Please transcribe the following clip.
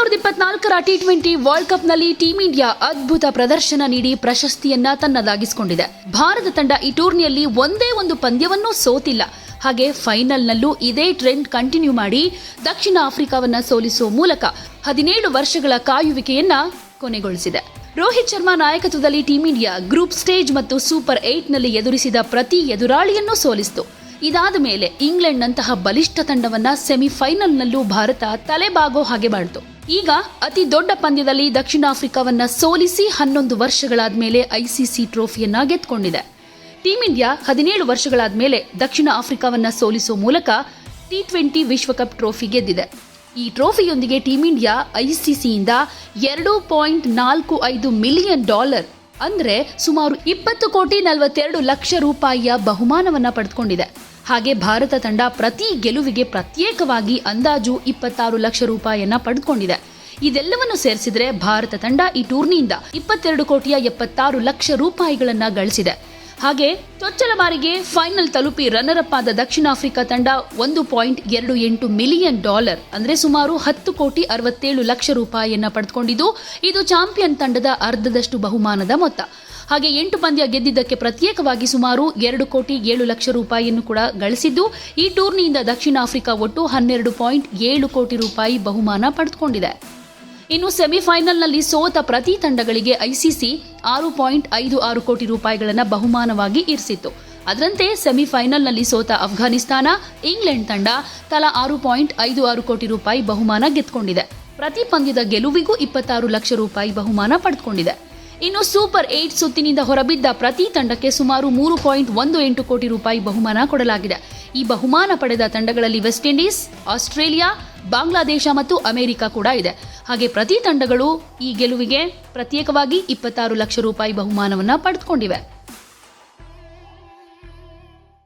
ಸಾವಿರದ ಇಪ್ಪತ್ನಾಲ್ಕರ T twenty world ಕಪ್ನಲ್ಲಿ ಟೀಂ ಇಂಡಿಯಾ ಅದ್ಭುತ ಪ್ರದರ್ಶನ ನೀಡಿ ಪ್ರಶಸ್ತಿಯನ್ನ ತನ್ನದಾಗಿಸಿಕೊಂಡಿದೆ. ಭಾರತ ತಂಡ ಈ ಟೂರ್ನಿಯಲ್ಲಿ ಒಂದೇ ಒಂದು ಪಂದ್ಯವನ್ನೂ ಸೋತಿಲ್ಲ. ಹಾಗೆ ಫೈನಲ್ನಲ್ಲೂ ಇದೇ ಟ್ರೆಂಡ್ ಕಂಟಿನ್ಯೂ ಮಾಡಿ ದಕ್ಷಿಣ ಆಫ್ರಿಕಾವನ್ನ ಸೋಲಿಸುವ ಮೂಲಕ ಹದಿನೇಳು ವರ್ಷಗಳ ಕಾಯುವಿಕೆಯನ್ನ ಕೊನೆಗೊಳಿಸಿದೆ. ರೋಹಿತ್ ಶರ್ಮಾ ನಾಯಕತ್ವದಲ್ಲಿ ಟೀಂ ಇಂಡಿಯಾ ಗ್ರೂಪ್ ಸ್ಟೇಜ್ ಮತ್ತು ಸೂಪರ್ ಏಟ್ನಲ್ಲಿ ಎದುರಿಸಿದ ಪ್ರತಿ ಎದುರಾಳಿಯನ್ನು ಸೋಲಿಸಿತು. ಇದಾದ ಮೇಲೆ ಇಂಗ್ಲೆಂಡ್ನಂತಹ ಬಲಿಷ್ಠ ತಂಡವನ್ನ ಸೆಮಿಫೈನಲ್ನಲ್ಲೂ ಭಾರತ ತಲೆಬಾಗೋ ಹಾಗೆ ಮಾಡಿತು. ಈಗ ಅತಿ ದೊಡ್ಡ ಪಂದ್ಯದಲ್ಲಿ ದಕ್ಷಿಣ ಆಫ್ರಿಕಾವನ್ನ ಸೋಲಿಸಿ ಹನ್ನೊಂದು ವರ್ಷಗಳಾದ ಮೇಲೆ ಐಸಿಸಿ ಟ್ರೋಫಿಯನ್ನ ಗೆದ್ದುಕೊಂಡಿದೆ. ಟೀಂ ಇಂಡಿಯಾ ಹದಿನೇಳು ವರ್ಷಗಳಾದ ಮೇಲೆ ದಕ್ಷಿಣ ಆಫ್ರಿಕಾವನ್ನ ಸೋಲಿಸುವ ಮೂಲಕ ಟಿ ಟ್ವೆಂಟಿ ವಿಶ್ವಕಪ್ ಟ್ರೋಫಿ ಗೆದ್ದಿದೆ. ಈ ಟ್ರೋಫಿಯೊಂದಿಗೆ ಟೀಂ ಇಂಡಿಯಾ ಐಸಿಸಿಯಿಂದ ಎರಡು ಪಾಯಿಂಟ್ ನಾಲ್ಕು ಐದು ಮಿಲಿಯನ್ ಡಾಲರ್, ಅಂದರೆ ಸುಮಾರು ಇಪ್ಪತ್ತು ಕೋಟಿ ನಲವತ್ತೆರಡು ಲಕ್ಷ ರೂಪಾಯಿಯ ಬಹುಮಾನವನ್ನು ಪಡೆದುಕೊಂಡಿದೆ ಹಾಗೆ ಭಾರತ ತಂಡ ಪ್ರತಿ ಗೆಲುವಿಗೆ ಪ್ರತ್ಯೇಕವಾಗಿ ಅಂದಾಜು ಇಪ್ಪತ್ತಾರು ಲಕ್ಷ ರೂಪಾಯಿಯನ್ನ ಪಡೆದುಕೊಂಡಿದೆ. ಇದೆಲ್ಲವನ್ನು ಸೇರಿಸಿದರೆ ಭಾರತ ತಂಡ ಈ ಟೂರ್ನಿಯಿಂದ ಇಪ್ಪತ್ತೆರಡು ಕೋಟಿಯ ಎಪ್ಪತ್ತಾರು ಲಕ್ಷ ರೂಪಾಯಿಗಳನ್ನು ಗಳಿಸಿದೆ. ಹಾಗೆ ಚೊಚ್ಚಲ ಬಾರಿಗೆ ಫೈನಲ್ ತಲುಪಿ ರನ್ನರ್ ಅಪ್ ಆದ ದಕ್ಷಿಣ ಆಫ್ರಿಕಾ ತಂಡ ಒಂದು ಪಾಯಿಂಟ್ ಎರಡು ಎಂಟು ಮಿಲಿಯನ್ ಡಾಲರ್, ಅಂದ್ರೆ ಸುಮಾರು ಹತ್ತು ಕೋಟಿ ಅರವತ್ತೇಳು ಲಕ್ಷ ರೂಪಾಯಿಯನ್ನ ಪಡೆದುಕೊಂಡಿದ್ದು ಇದು ಚಾಂಪಿಯನ್ ತಂಡದ ಅರ್ಧದಷ್ಟು ಬಹುಮಾನದ ಮೊತ್ತ. ಹಾಗೆ ಎಂಟು ಪಂದ್ಯ ಗೆದ್ದಿದ್ದಕ್ಕೆ ಪ್ರತ್ಯೇಕವಾಗಿ ಸುಮಾರು ಎರಡು ಕೋಟಿ ಏಳು ಲಕ್ಷ ರೂಪಾಯಿಯನ್ನು ಕೂಡ ಗಳಿಸಿದ್ದು, ಈ ಟೂರ್ನಿಯಿಂದ ದಕ್ಷಿಣ ಆಫ್ರಿಕಾ ಒಟ್ಟು ಹನ್ನೆರಡು ಪಾಯಿಂಟ್ ಏಳು ಕೋಟಿ ರೂಪಾಯಿ ಬಹುಮಾನ ಪಡೆದುಕೊಂಡಿದೆ ಇನ್ನು ಸೆಮಿಫೈನಲ್ನಲ್ಲಿ ಸೋತ ಪ್ರತಿ ತಂಡಗಳಿಗೆ ಐಸಿಸಿ ಆರು ಪಾಯಿಂಟ್ ಐದು ಆರು ಕೋಟಿ ರೂಪಾಯಿಗಳನ್ನು ಬಹುಮಾನವಾಗಿ ಇರಿಸಿತ್ತು. ಅದರಂತೆ ಸೆಮಿಫೈನಲ್ನಲ್ಲಿ ಸೋತ ಅಫ್ಘಾನಿಸ್ತಾನ, ಇಂಗ್ಲೆಂಡ್ ತಂಡ ತಲಾ ಆರು ಪಾಯಿಂಟ್ ಐದು ಆರು ಕೋಟಿ ರೂಪಾಯಿ ಬಹುಮಾನ ಗೆದ್ದುಕೊಂಡಿದೆ. ಪ್ರತಿ ಪಂದ್ಯದ ಗೆಲುವಿಗೂ ಇಪ್ಪತ್ತಾರು ಲಕ್ಷ ರೂಪಾಯಿ ಬಹುಮಾನ ಪಡೆದುಕೊಂಡಿದೆ. ಇನ್ನು ಸೂಪರ್ ಏಟ್ ಸುತ್ತಿನಿಂದ ಹೊರಬಿದ್ದ ಪ್ರತಿ ತಂಡಕ್ಕೆ ಸುಮಾರು ಮೂರು ಪಾಯಿಂಟ್ ಒಂದು ಎಂಟು ಕೋಟಿ ರೂಪಾಯಿ ಬಹುಮಾನ ಕೊಡಲಾಗಿದೆ. ಈ ಬಹುಮಾನ ಪಡೆದ ತಂಡಗಳಲ್ಲಿ ವೆಸ್ಟ್ ಇಂಡೀಸ್, ಆಸ್ಟ್ರೇಲಿಯಾ, ಬಾಂಗ್ಲಾದೇಶ ಮತ್ತು ಅಮೆರಿಕ ಕೂಡ ಇದೆ. ಹಾಗೆ ಪ್ರತಿ ತಂಡಗಳು ಈ ಗೆಲುವಿಗೆ ಪ್ರತ್ಯೇಕವಾಗಿ ಇಪ್ಪತ್ತಾರು ಲಕ್ಷ ರೂಪಾಯಿ ಬಹುಮಾನವನ್ನು ಪಡೆದುಕೊಂಡಿವೆ.